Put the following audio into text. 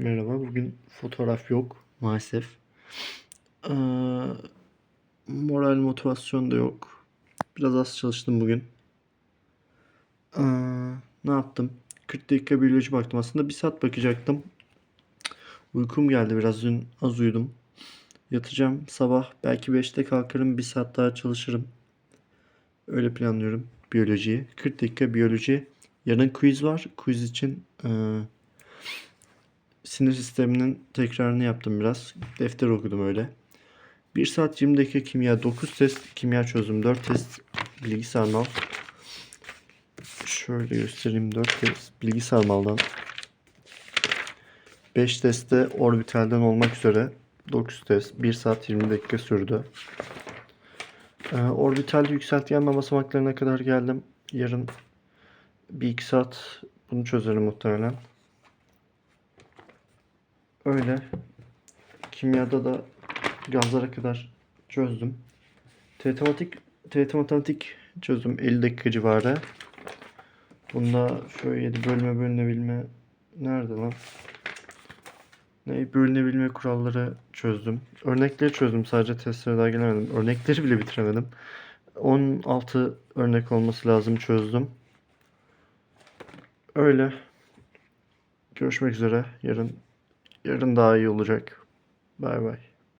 Merhaba. Bugün fotoğraf yok maalesef. Ee, moral motivasyon da yok. Biraz az çalıştım bugün. Ee, ne yaptım? 40 dakika biyoloji baktım. Aslında bir saat bakacaktım. Uykum geldi biraz. Dün az uyudum. Yatacağım sabah. Belki 5'te kalkarım. Bir saat daha çalışırım. Öyle planlıyorum biyolojiyi. 40 dakika biyoloji. Yarın quiz var. Quiz için ee, sinir sisteminin tekrarını yaptım biraz. Defter okudum öyle. 1 saat 20 dakika kimya, 9 test kimya çözdüm, 4 test bilgisayar mal. Şöyle göstereyim 4 test bilgisayar maldan. 5 testte orbitalden olmak üzere 9 test 1 saat 20 dakika sürdü. Ee, orbitalde yükseltgen basamaklarına kadar geldim. Yarın 1-2 saat bunu çözerim muhtemelen. Öyle. Kimyada da gazlara kadar çözdüm. Teoretik, TET matematik çözdüm 50 dakika civarı. Bunda şöyle 7 bölme bölünebilme nerede lan? Ne bölünebilme kuralları çözdüm. Örnekleri çözdüm sadece testlere daha gelemedim. Örnekleri bile bitiremedim. 16 örnek olması lazım çözdüm. Öyle. Görüşmek üzere. Yarın yarın daha iyi olacak. Bay bay.